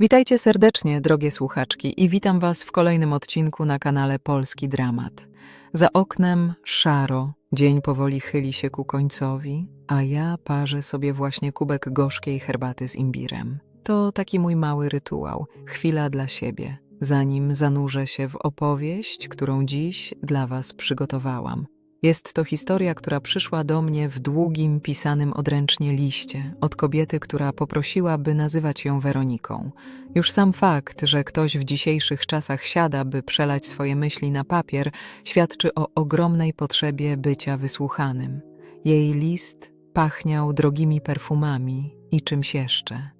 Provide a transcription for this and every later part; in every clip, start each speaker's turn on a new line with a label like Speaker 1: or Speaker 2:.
Speaker 1: Witajcie serdecznie, drogie słuchaczki, i witam Was w kolejnym odcinku na kanale Polski Dramat. Za oknem szaro, dzień powoli chyli się ku końcowi, a ja parzę sobie właśnie kubek gorzkiej herbaty z imbirem. To taki mój mały rytuał, chwila dla siebie, zanim zanurzę się w opowieść, którą dziś dla Was przygotowałam. Jest to historia, która przyszła do mnie w długim, pisanym odręcznie liście od kobiety, która poprosiła, by nazywać ją Weroniką. Już sam fakt, że ktoś w dzisiejszych czasach siada, by przelać swoje myśli na papier, świadczy o ogromnej potrzebie bycia wysłuchanym. Jej list pachniał drogimi perfumami i czymś jeszcze,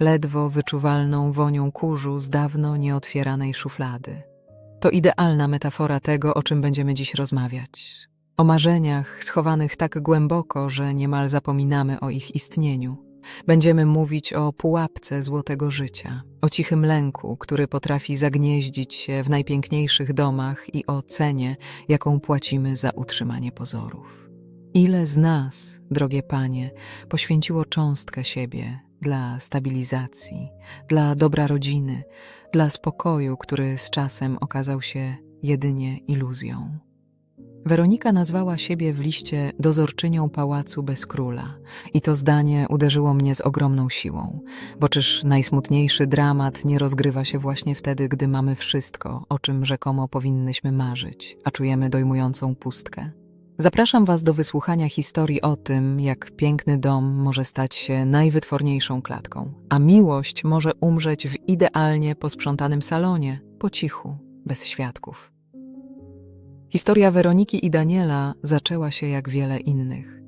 Speaker 1: ledwo wyczuwalną wonią kurzu z dawno nieotwieranej szuflady. To idealna metafora tego, o czym będziemy dziś rozmawiać. O marzeniach schowanych tak głęboko, że niemal zapominamy o ich istnieniu. Będziemy mówić o pułapce złotego życia, o cichym lęku, który potrafi zagnieździć się w najpiękniejszych domach i o cenie, jaką płacimy za utrzymanie pozorów. Ile z nas, drogie panie, poświęciło cząstkę siebie dla stabilizacji, dla dobra rodziny, dla spokoju, który z czasem okazał się jedynie iluzją. Weronika nazwała siebie w liście dozorczynią pałacu bez króla i to zdanie uderzyło mnie z ogromną siłą, bo czyż najsmutniejszy dramat nie rozgrywa się właśnie wtedy, gdy mamy wszystko, o czym rzekomo powinnyśmy marzyć, a czujemy dojmującą pustkę. Zapraszam Was do wysłuchania historii o tym, jak piękny dom może stać się najwytworniejszą klatką, a miłość może umrzeć w idealnie posprzątanym salonie, po cichu, bez świadków. Historia Weroniki i Daniela zaczęła się jak wiele innych.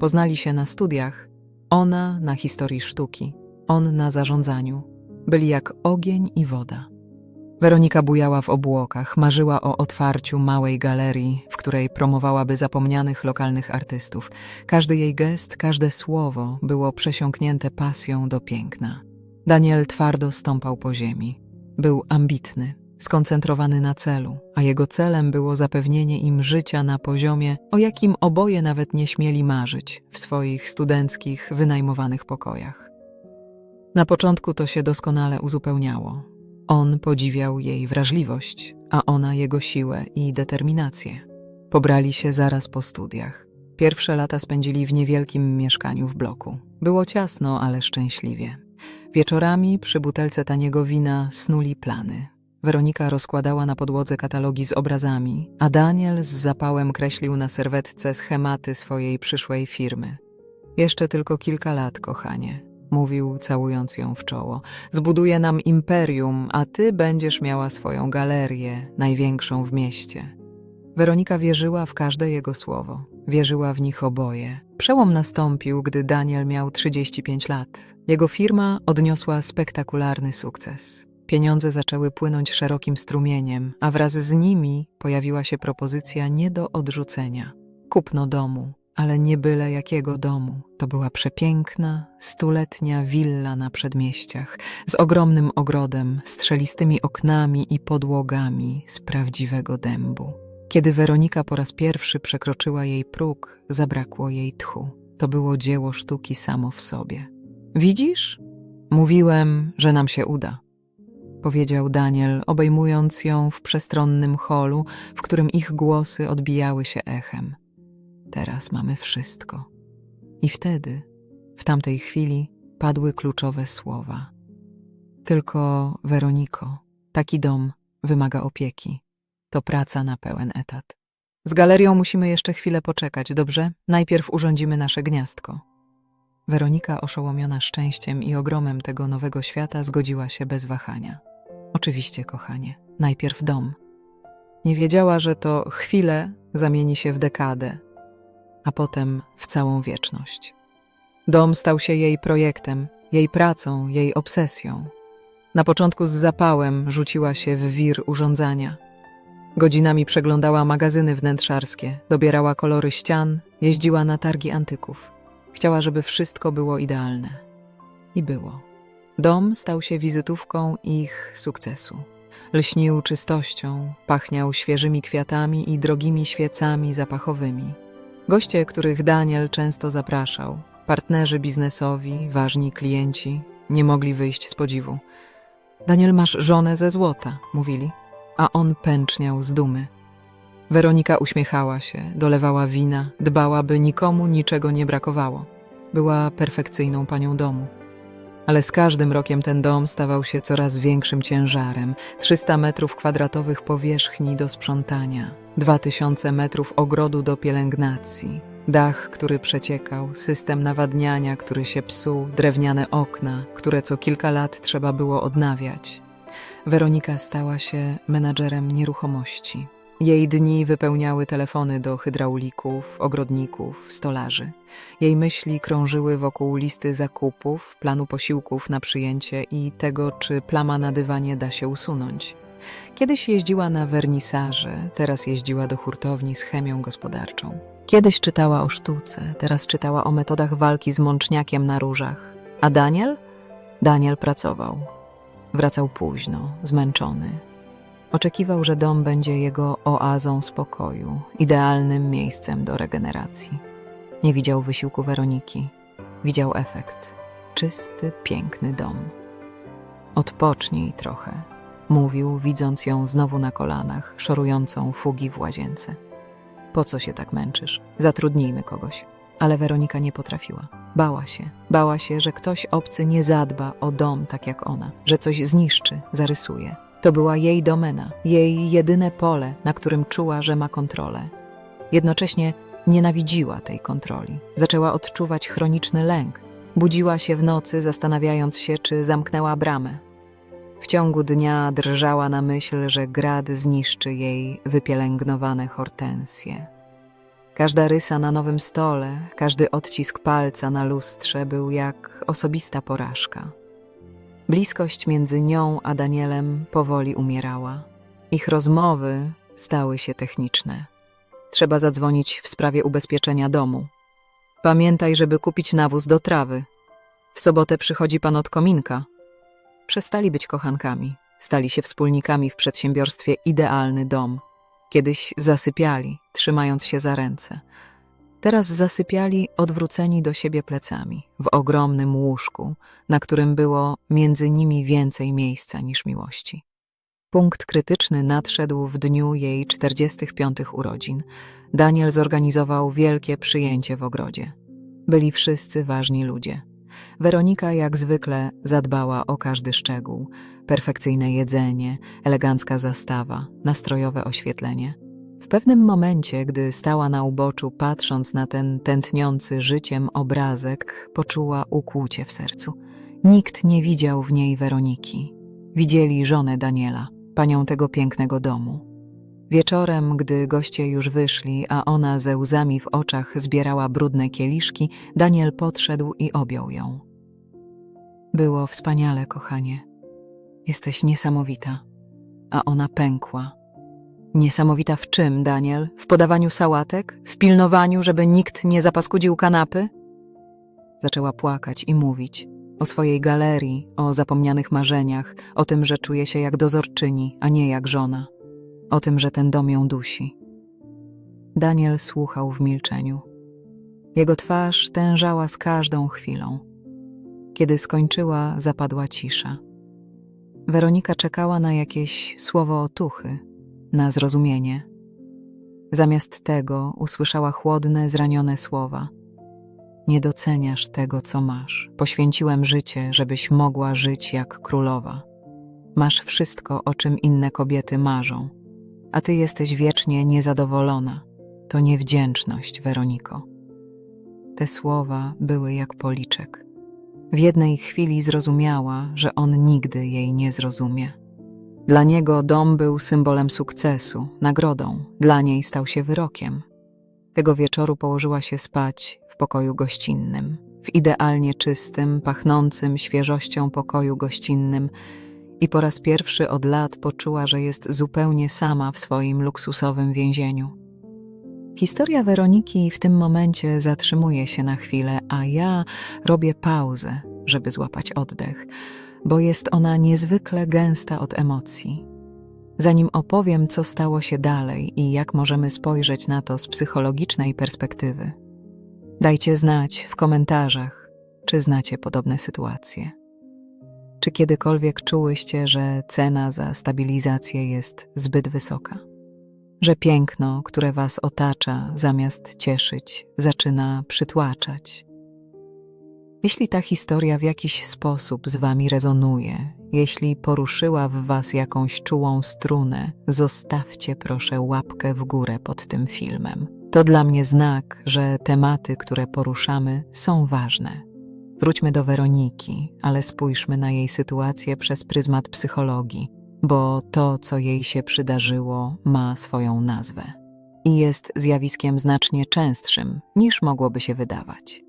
Speaker 1: Poznali się na studiach, ona na historii sztuki, on na zarządzaniu. Byli jak ogień i woda. Weronika bujała w obłokach, marzyła o otwarciu małej galerii, w której promowałaby zapomnianych lokalnych artystów. Każdy jej gest, każde słowo było przesiąknięte pasją do piękna. Daniel twardo stąpał po ziemi. Był ambitny, skoncentrowany na celu, a jego celem było zapewnienie im życia na poziomie, o jakim oboje nawet nie śmieli marzyć w swoich studenckich, wynajmowanych pokojach. Na początku to się doskonale uzupełniało. On podziwiał jej wrażliwość, a ona jego siłę i determinację. Pobrali się zaraz po studiach. Pierwsze lata spędzili w niewielkim mieszkaniu w bloku. Było ciasno, ale szczęśliwie. Wieczorami przy butelce taniego wina snuli plany, Weronika rozkładała na podłodze katalogi z obrazami, a Daniel z zapałem kreślił na serwetce schematy swojej przyszłej firmy. Jeszcze tylko kilka lat, kochanie, mówił, całując ją w czoło. Zbuduję nam imperium, a ty będziesz miała swoją galerię, największą w mieście. Weronika wierzyła w każde jego słowo. Wierzyła w nich oboje. Przełom nastąpił, gdy Daniel miał 35 lat. Jego firma odniosła spektakularny sukces. Pieniądze zaczęły płynąć szerokim strumieniem, a wraz z nimi pojawiła się propozycja nie do odrzucenia. Kupno domu, ale nie byle jakiego domu. To była przepiękna, stuletnia willa na przedmieściach, z ogromnym ogrodem, strzelistymi oknami i podłogami z prawdziwego dębu. Kiedy Weronika po raz pierwszy przekroczyła jej próg, zabrakło jej tchu. To było dzieło sztuki samo w sobie. Widzisz? Mówiłem, że nam się uda powiedział Daniel, obejmując ją w przestronnym holu, w którym ich głosy odbijały się echem. Teraz mamy wszystko. I wtedy, w tamtej chwili, padły kluczowe słowa. Tylko, Weroniko, taki dom wymaga opieki. To praca na pełen etat. Z galerią musimy jeszcze chwilę poczekać, dobrze? Najpierw urządzimy nasze gniazdko. Weronika, oszołomiona szczęściem i ogromem tego nowego świata, zgodziła się bez wahania. Oczywiście, kochanie, najpierw dom. Nie wiedziała, że to chwilę zamieni się w dekadę, a potem w całą wieczność. Dom stał się jej projektem, jej pracą, jej obsesją. Na początku z zapałem rzuciła się w wir urządzania. Godzinami przeglądała magazyny wnętrzarskie, dobierała kolory ścian, jeździła na targi antyków. Chciała, żeby wszystko było idealne. I było. Dom stał się wizytówką ich sukcesu. Lśnił czystością, pachniał świeżymi kwiatami i drogimi świecami zapachowymi. Goście, których Daniel często zapraszał, partnerzy biznesowi, ważni klienci, nie mogli wyjść z podziwu. Daniel, masz żonę ze złota, mówili, a on pęczniał z dumy. Weronika uśmiechała się, dolewała wina, dbała, by nikomu niczego nie brakowało. Była perfekcyjną panią domu. Ale z każdym rokiem ten dom stawał się coraz większym ciężarem. 300 metrów kwadratowych powierzchni do sprzątania, 2000 metrów ogrodu do pielęgnacji, dach, który przeciekał, system nawadniania, który się psuł, drewniane okna, które co kilka lat trzeba było odnawiać. Weronika stała się menadżerem nieruchomości. Jej dni wypełniały telefony do hydraulików, ogrodników, stolarzy. Jej myśli krążyły wokół listy zakupów, planu posiłków na przyjęcie i tego, czy plama na dywanie da się usunąć. Kiedyś jeździła na wernisaże, teraz jeździła do hurtowni z chemią gospodarczą. Kiedyś czytała o sztuce, teraz czytała o metodach walki z mączniakiem na różach. A Daniel? Daniel pracował. Wracał późno, zmęczony. Oczekiwał, że dom będzie jego oazą spokoju, idealnym miejscem do regeneracji. Nie widział wysiłku Weroniki, widział efekt. Czysty, piękny dom. Odpocznij trochę, mówił, widząc ją znowu na kolanach, szorującą fugi w łazience. Po co się tak męczysz? Zatrudnijmy kogoś. Ale Weronika nie potrafiła. Bała się. Bała się, że ktoś obcy nie zadba o dom tak jak ona, że coś zniszczy, zarysuje. To była jej domena, jej jedyne pole, na którym czuła, że ma kontrolę. Jednocześnie nienawidziła tej kontroli. Zaczęła odczuwać chroniczny lęk. Budziła się w nocy, zastanawiając się, czy zamknęła bramę. W ciągu dnia drżała na myśl, że grad zniszczy jej wypielęgnowane hortensje. Każda rysa na nowym stole, każdy odcisk palca na lustrze był jak osobista porażka. Bliskość między nią a Danielem powoli umierała. Ich rozmowy stały się techniczne. Trzeba zadzwonić w sprawie ubezpieczenia domu. Pamiętaj, żeby kupić nawóz do trawy. W sobotę przychodzi pan od kominka. Przestali być kochankami, stali się wspólnikami w przedsiębiorstwie Idealny Dom. Kiedyś zasypiali, trzymając się za ręce. Teraz zasypiali odwróceni do siebie plecami, w ogromnym łóżku, na którym było między nimi więcej miejsca niż miłości. Punkt krytyczny nadszedł w dniu jej 45 urodzin. Daniel zorganizował wielkie przyjęcie w ogrodzie. Byli wszyscy ważni ludzie. Weronika jak zwykle zadbała o każdy szczegół. Perfekcyjne jedzenie, elegancka zastawa, nastrojowe oświetlenie. W pewnym momencie, gdy stała na uboczu, patrząc na ten tętniący życiem obrazek, poczuła ukłucie w sercu. Nikt nie widział w niej Weroniki. Widzieli żonę Daniela, panią tego pięknego domu. Wieczorem, gdy goście już wyszli, a ona ze łzami w oczach zbierała brudne kieliszki, Daniel podszedł i objął ją. Było wspaniale, kochanie. Jesteś niesamowita. A ona pękła. Niesamowita w czym, Daniel? W podawaniu sałatek? W pilnowaniu, żeby nikt nie zapaskudził kanapy? Zaczęła płakać i mówić o swojej galerii, o zapomnianych marzeniach, o tym, że czuje się jak dozorczyni, a nie jak żona, o tym, że ten dom ją dusi. Daniel słuchał w milczeniu. Jego twarz tężała z każdą chwilą. Kiedy skończyła, zapadła cisza. Weronika czekała na jakieś słowo otuchy, na zrozumienie. Zamiast tego usłyszała chłodne, zranione słowa. Nie doceniasz tego, co masz. Poświęciłem życie, żebyś mogła żyć jak królowa. Masz wszystko, o czym inne kobiety marzą, a ty jesteś wiecznie niezadowolona. To niewdzięczność, Weroniko. Te słowa były jak policzek. W jednej chwili zrozumiała, że on nigdy jej nie zrozumie. Dla niego dom był symbolem sukcesu, nagrodą, dla niej stał się wyrokiem. Tego wieczoru położyła się spać w pokoju gościnnym, w idealnie czystym, pachnącym świeżością pokoju gościnnym i po raz pierwszy od lat poczuła, że jest zupełnie sama w swoim luksusowym więzieniu. Historia Weroniki w tym momencie zatrzymuje się na chwilę, a ja robię pauzę, żeby złapać oddech, bo jest ona niezwykle gęsta od emocji. Zanim opowiem, co stało się dalej i jak możemy spojrzeć na to z psychologicznej perspektywy, dajcie znać w komentarzach, czy znacie podobne sytuacje. Czy kiedykolwiek czułyście, że cena za stabilizację jest zbyt wysoka? Że piękno, które was otacza, zamiast cieszyć, zaczyna przytłaczać? Jeśli ta historia w jakiś sposób z wami rezonuje, jeśli poruszyła w was jakąś czułą strunę, zostawcie proszę łapkę w górę pod tym filmem. To dla mnie znak, że tematy, które poruszamy, są ważne. Wróćmy do Weroniki, ale spójrzmy na jej sytuację przez pryzmat psychologii, bo to, co jej się przydarzyło, ma swoją nazwę i jest zjawiskiem znacznie częstszym niż mogłoby się wydawać.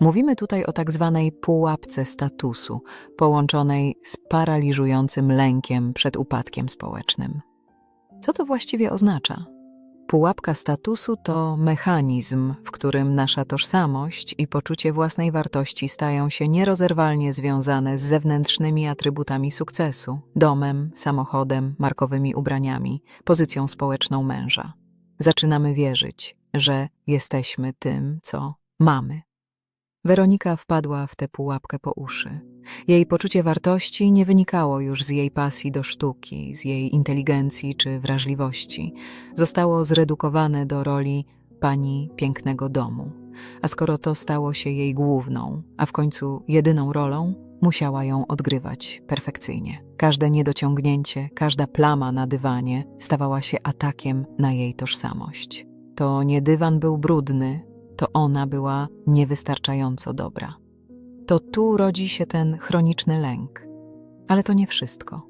Speaker 1: Mówimy tutaj o tak zwanej pułapce statusu, połączonej z paraliżującym lękiem przed upadkiem społecznym. Co to właściwie oznacza? Pułapka statusu to mechanizm, w którym nasza tożsamość i poczucie własnej wartości stają się nierozerwalnie związane z zewnętrznymi atrybutami sukcesu domem, samochodem, markowymi ubraniami, pozycją społeczną męża. Zaczynamy wierzyć, że jesteśmy tym, co mamy. Weronika wpadła w tę pułapkę po uszy. Jej poczucie wartości nie wynikało już z jej pasji do sztuki, z jej inteligencji czy wrażliwości. Zostało zredukowane do roli pani pięknego domu. A skoro to stało się jej główną, a w końcu jedyną rolą, musiała ją odgrywać perfekcyjnie. Każde niedociągnięcie, każda plama na dywanie stawała się atakiem na jej tożsamość. To nie dywan był brudny, to ona była niewystarczająco dobra. To tu rodzi się ten chroniczny lęk. Ale to nie wszystko.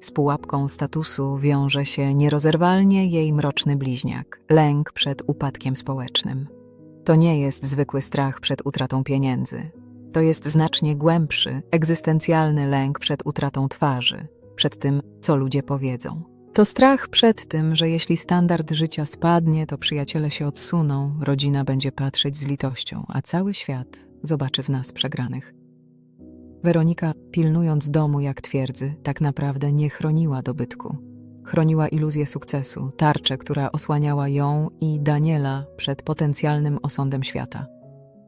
Speaker 1: Z pułapką statusu wiąże się nierozerwalnie jej mroczny bliźniak lęk przed upadkiem społecznym. To nie jest zwykły strach przed utratą pieniędzy. To jest znacznie głębszy, egzystencjalny lęk przed utratą twarzy, przed tym, co ludzie powiedzą. To strach przed tym, że jeśli standard życia spadnie, to przyjaciele się odsuną, rodzina będzie patrzeć z litością, a cały świat zobaczy w nas przegranych. Weronika, pilnując domu jak twierdzy, tak naprawdę nie chroniła dobytku. Chroniła iluzję sukcesu, tarczę, która osłaniała ją i Daniela przed potencjalnym osądem świata.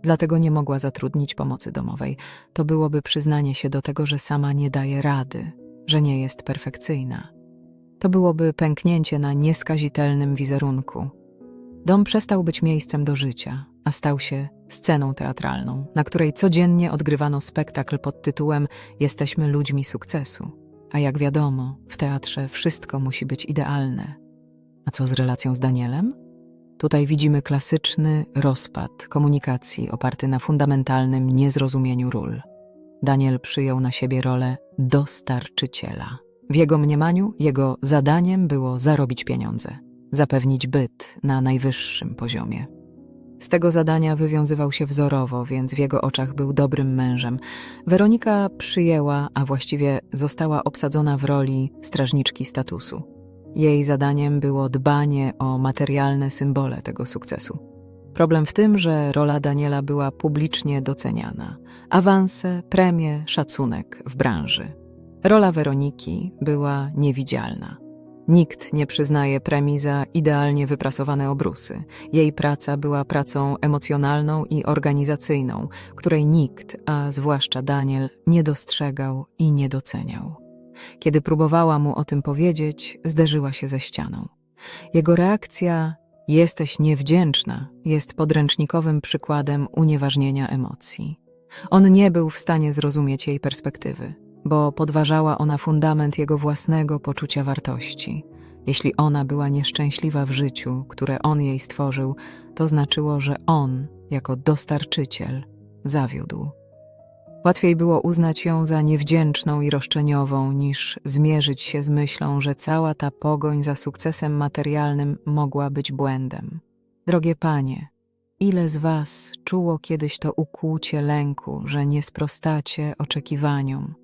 Speaker 1: Dlatego nie mogła zatrudnić pomocy domowej. To byłoby przyznanie się do tego, że sama nie daje rady, że nie jest perfekcyjna. To byłoby pęknięcie na nieskazitelnym wizerunku. Dom przestał być miejscem do życia, a stał się sceną teatralną, na której codziennie odgrywano spektakl pod tytułem Jesteśmy ludźmi sukcesu. A jak wiadomo, w teatrze wszystko musi być idealne. A co z relacją z Danielem? Tutaj widzimy klasyczny rozpad komunikacji oparty na fundamentalnym niezrozumieniu ról. Daniel przyjął na siebie rolę dostarczyciela. W jego mniemaniu jego zadaniem było zarobić pieniądze, zapewnić byt na najwyższym poziomie. Z tego zadania wywiązywał się wzorowo, więc w jego oczach był dobrym mężem. Weronika przyjęła, a właściwie została obsadzona w roli strażniczki statusu. Jej zadaniem było dbanie o materialne symbole tego sukcesu. Problem w tym, że rola Daniela była publicznie doceniana. Awanse, premie, szacunek w branży. Rola Weroniki była niewidzialna. Nikt nie przyznaje premii za idealnie wyprasowane obrusy. Jej praca była pracą emocjonalną i organizacyjną, której nikt, a zwłaszcza Daniel, nie dostrzegał i nie doceniał. Kiedy próbowała mu o tym powiedzieć, zderzyła się ze ścianą. Jego reakcja jesteś niewdzięczna jest podręcznikowym przykładem unieważnienia emocji. On nie był w stanie zrozumieć jej perspektywy bo podważała ona fundament jego własnego poczucia wartości. Jeśli ona była nieszczęśliwa w życiu, które on jej stworzył, to znaczyło, że on, jako dostarczyciel, zawiódł. Łatwiej było uznać ją za niewdzięczną i roszczeniową, niż zmierzyć się z myślą, że cała ta pogoń za sukcesem materialnym mogła być błędem. Drogie panie, ile z was czuło kiedyś to ukłucie lęku, że nie sprostacie oczekiwaniom?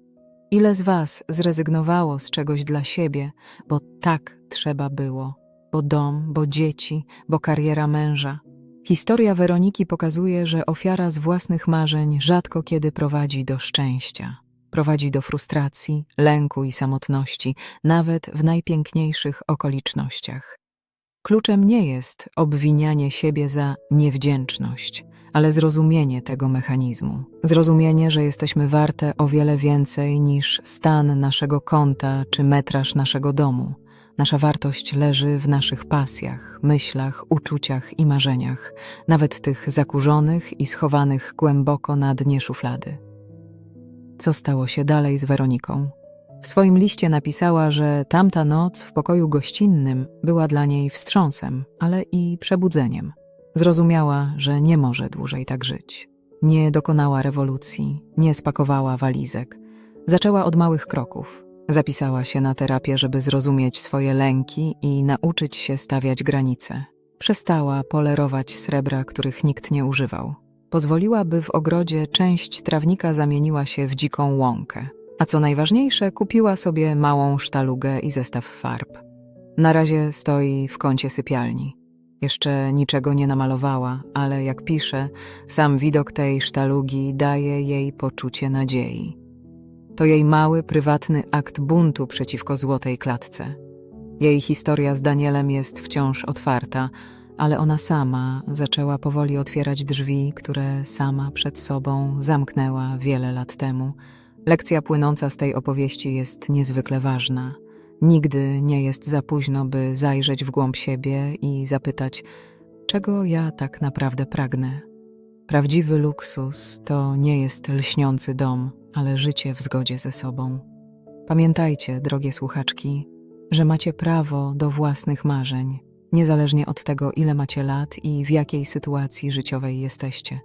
Speaker 1: Ile z Was zrezygnowało z czegoś dla siebie, bo tak trzeba było, bo dom, bo dzieci, bo kariera męża? Historia Weroniki pokazuje, że ofiara z własnych marzeń rzadko kiedy prowadzi do szczęścia. Prowadzi do frustracji, lęku i samotności, nawet w najpiękniejszych okolicznościach. Kluczem nie jest obwinianie siebie za niewdzięczność, ale zrozumienie tego mechanizmu. Zrozumienie, że jesteśmy warte o wiele więcej niż stan naszego konta czy metraż naszego domu. Nasza wartość leży w naszych pasjach, myślach, uczuciach i marzeniach, nawet tych zakurzonych i schowanych głęboko na dnie szuflady. Co stało się dalej z Weroniką? W swoim liście napisała, że tamta noc w pokoju gościnnym była dla niej wstrząsem, ale i przebudzeniem. Zrozumiała, że nie może dłużej tak żyć. Nie dokonała rewolucji, nie spakowała walizek. Zaczęła od małych kroków. Zapisała się na terapię, żeby zrozumieć swoje lęki i nauczyć się stawiać granice. Przestała polerować srebra, których nikt nie używał. Pozwoliła, by w ogrodzie część trawnika zamieniła się w dziką łąkę. A co najważniejsze, kupiła sobie małą sztalugę i zestaw farb. Na razie stoi w kącie sypialni. Jeszcze niczego nie namalowała, ale jak pisze, sam widok tej sztalugi daje jej poczucie nadziei. To jej mały, prywatny akt buntu przeciwko złotej klatce. Jej historia z Danielem jest wciąż otwarta, ale ona sama zaczęła powoli otwierać drzwi, które sama przed sobą zamknęła wiele lat temu. Lekcja płynąca z tej opowieści jest niezwykle ważna. Nigdy nie jest za późno, by zajrzeć w głąb siebie i zapytać, czego ja tak naprawdę pragnę. Prawdziwy luksus to nie jest lśniący dom, ale życie w zgodzie ze sobą. Pamiętajcie, drogie słuchaczki, że macie prawo do własnych marzeń, niezależnie od tego, ile macie lat i w jakiej sytuacji życiowej jesteście.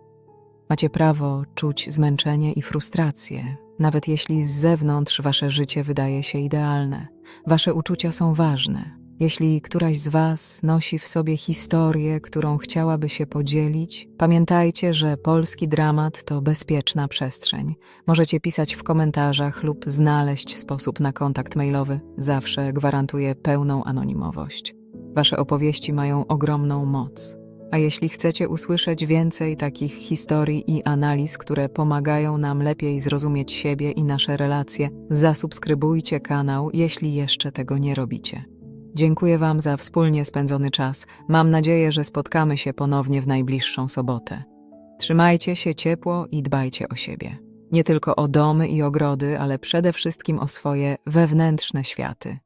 Speaker 1: Macie prawo czuć zmęczenie i frustrację, nawet jeśli z zewnątrz wasze życie wydaje się idealne. Wasze uczucia są ważne. Jeśli któraś z Was nosi w sobie historię, którą chciałaby się podzielić, pamiętajcie, że polski dramat to bezpieczna przestrzeń. Możecie pisać w komentarzach lub znaleźć sposób na kontakt mailowy. Zawsze gwarantuję pełną anonimowość. Wasze opowieści mają ogromną moc. A jeśli chcecie usłyszeć więcej takich historii i analiz, które pomagają nam lepiej zrozumieć siebie i nasze relacje, zasubskrybujcie kanał, jeśli jeszcze tego nie robicie. Dziękuję Wam za wspólnie spędzony czas. Mam nadzieję, że spotkamy się ponownie w najbliższą sobotę. Trzymajcie się ciepło i dbajcie o siebie. Nie tylko o domy i ogrody, ale przede wszystkim o swoje wewnętrzne światy.